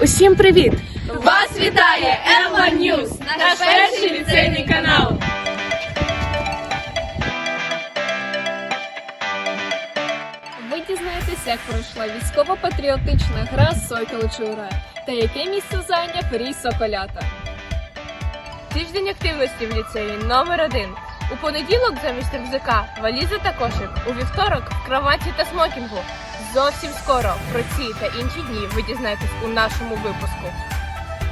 Усім привіт! Вас вітає М1 News, наш перший ліцейний канал. Ви дізнаєтесь, як пройшла військово-патріотична гра Сокіл Чура та яке місце зайняв рій Соколята. Тиждень активності в ліцеї номер один. У понеділок замість рюкзака валізи та кошик. У вівторок в кроваті та смокінгу. Зовсім скоро про ці та інші дні ви дізнаєтесь у нашому випуску.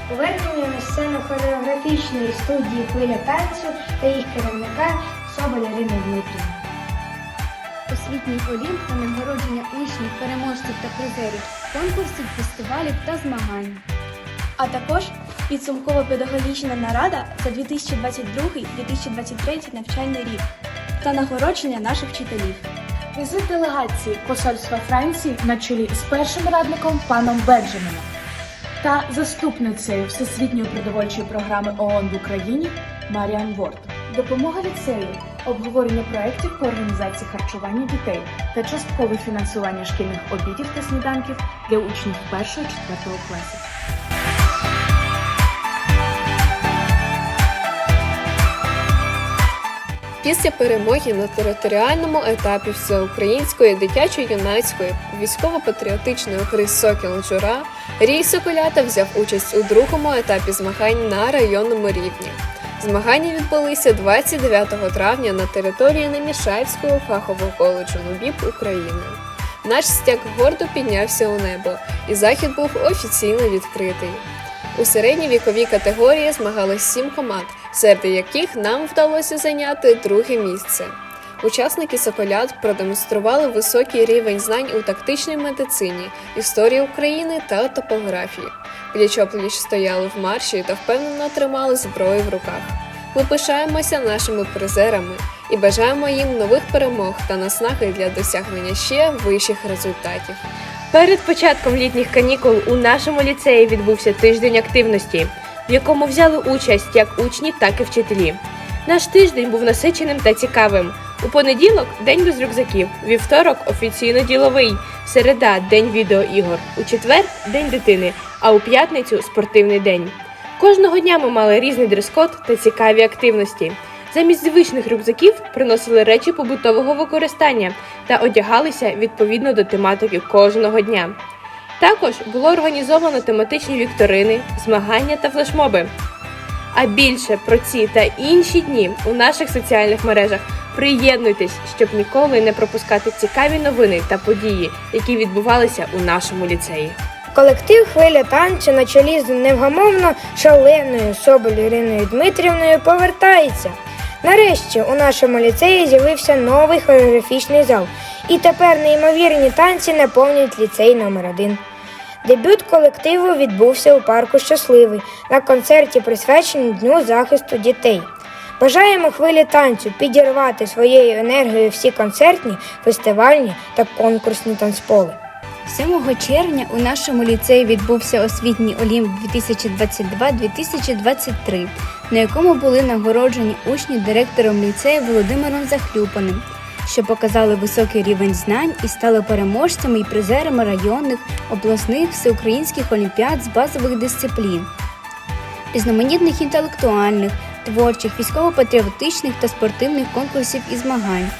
Повернення на сцену хореографічної студії хвиля танцю та їх керівника Соболя Ірини Дмитрівни. освітній олімп та нагородження учнів, переможців та призерів, конкурсів, фестивалів та змагань. а також підсумкова педагогічна нарада за 2022-2023 навчальний рік та нагородження наших вчителів. Візит делегації Посольства Франції на чолі з першим радником паном Бенджаміном та заступницею Всесвітньої продовольчої програми ООН в Україні Маріан Ворд. Допомога ліцею, обговорення проєктів по організації харчування дітей та часткове фінансування шкільних обідів та сніданків для учнів 1-4 класів. Після перемоги на територіальному етапі всеукраїнської дитячо-юнацької військово-патріотичної гри Сокіл Джура Рій Соколята взяв участь у другому етапі змагань на районному рівні. Змагання відбулися 29 травня на території Немішаївського фахового коледжу НУБІП України. Наш стяг гордо піднявся у небо, і захід був офіційно відкритий. У середній віковій категорії змагались сім команд, серед яких нам вдалося зайняти друге місце. Учасники Соколят продемонстрували високий рівень знань у тактичній медицині, історії України та топографії. Пліч-опліч стояли в марші та впевнено тримали зброю в руках. Ми пишаємося нашими призерами і бажаємо їм нових перемог та наснаги для досягнення ще вищих результатів. Перед початком літніх канікул у нашому ліцеї відбувся тиждень активності, в якому взяли участь як учні, так і вчителі. Наш тиждень був насиченим та цікавим. У понеділок день без рюкзаків, вівторок офіційно діловий, середа день відеоігор, у четвер день дитини, а у п'ятницю спортивний день. Кожного дня ми мали різний дрес-код та цікаві активності. Замість звичних рюкзаків приносили речі побутового використання та одягалися відповідно до тематики кожного дня. Також було організовано тематичні вікторини, змагання та флешмоби. А більше про ці та інші дні у наших соціальних мережах приєднуйтесь, щоб ніколи не пропускати цікаві новини та події, які відбувалися у нашому ліцеї. Колектив хвиля танцю на чолі з невгамовно шаленою Соболь Іриною Дмитрівною повертається. Нарешті у нашому ліцеї з'явився новий хореографічний зал, і тепер неймовірні танці наповнюють ліцей номер 1 Дебют колективу відбувся у парку Щасливий на концерті, присвяченому Дню захисту дітей. Бажаємо хвилі танцю підірвати своєю енергією всі концертні, фестивальні та конкурсні танцполи. 7 червня у нашому ліцеї відбувся освітній Олімп 2022-2023, на якому були нагороджені учні директором ліцею Володимиром Захлюпаним, що показали високий рівень знань і стали переможцями і призерами районних, обласних, всеукраїнських олімпіад з базових дисциплін, різноманітних інтелектуальних, творчих, військово-патріотичних та спортивних конкурсів і змагань.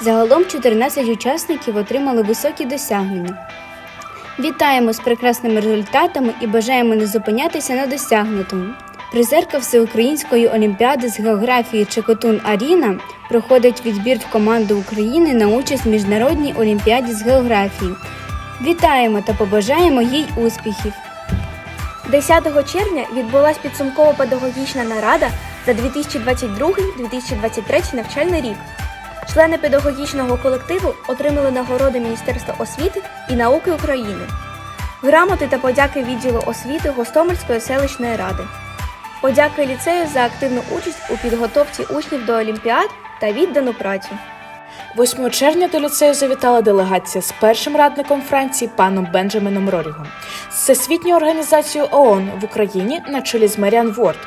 Загалом 14 учасників отримали високі досягнення. Вітаємо з прекрасними результатами і бажаємо не зупинятися на досягнутому. Призерка Всеукраїнської олімпіади з географії Чекотун Аріна проходить відбір в команду України на участь в міжнародній олімпіаді з географії. Вітаємо та побажаємо їй успіхів! 10 червня відбулася підсумкова педагогічна нарада за 2022-2023 навчальний рік. Члени педагогічного колективу отримали нагороди Міністерства освіти і науки України, грамоти та подяки відділу освіти Гостомельської селищної ради. Подяки ліцею за активну участь у підготовці учнів до олімпіад та віддану працю. 8 червня до ліцею завітала делегація з першим радником Франції паном Бенджаміном Рорігом, з Всесвітньою організацією ООН в Україні на чолі з Маріан Ворд.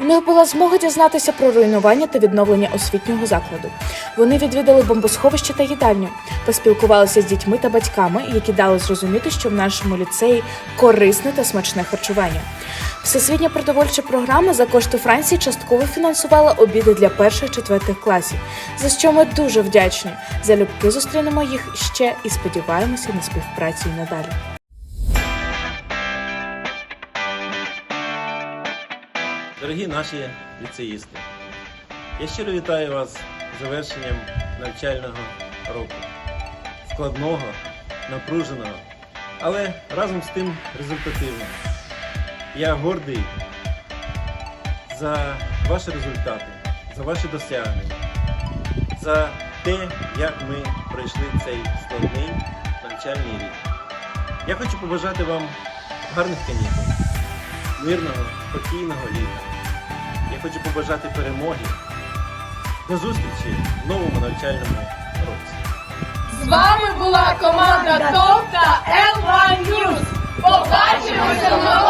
У них була змога дізнатися про руйнування та відновлення освітнього закладу. Вони відвідали бомбосховище та їдальню, поспілкувалися з дітьми та батьками, які дали зрозуміти, що в нашому ліцеї корисне та смачне харчування. Всесвітня продовольча програма за кошти Франції частково фінансувала обіди для перших четвертих класів, за що ми дуже вдячні. Залюбки зустрінемо їх ще і сподіваємося на співпрацю і надалі. Дорогі наші ліцеїсти, я щиро вітаю вас з завершенням навчального року. Складного, напруженого, але разом з тим результативного. Я гордий за ваші результати, за ваші досягнення, за те, як ми пройшли цей складний навчальний рік. Я хочу побажати вам гарних канікул, мирного, спокійного літа хочу побажати перемоги. До зустрічі в новому навчальному році. З вами була команда ТОП та L1 Побачимося!